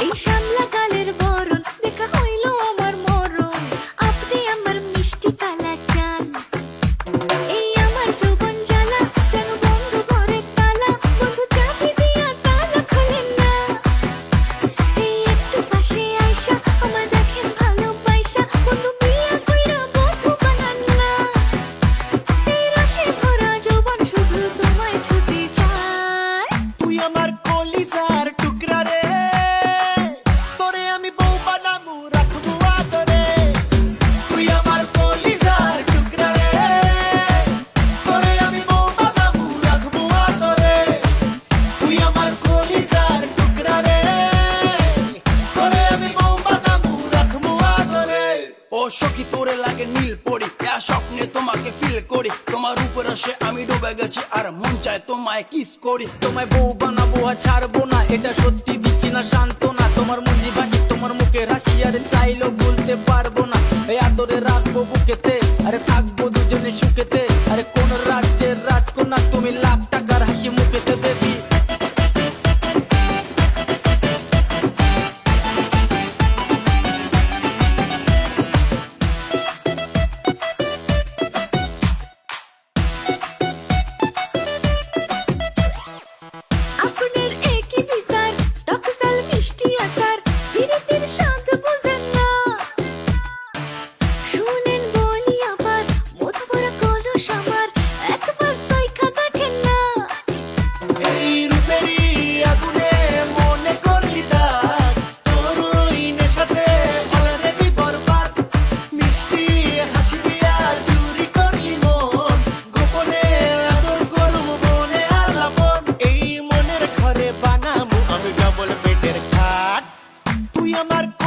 এই শ্যামলা কালের সখী তোরে লাগে নীল পরি। এ স্বপ্নে তোমাকে ফিল করি। তোমার উপর আসে আমি ডুবে গেছি আর মন চায় তোমায় কিস করি। তোমায় বউ বানাবো আর ছাড়বো না, এটা সত্যি দিচ্ছি না শান্ত না তোমার মঞ্জি ভাসি তোমার মুখে রাশি আর চাইলো বলতে পারব না। এই আদরে রাখব বুকেতে, আরে থাকব দুজনে সুখেতে। আরে কোন রাজ্যের রাজকন্যা, তুমি লাখ টাকার হাসি মুখেতে marco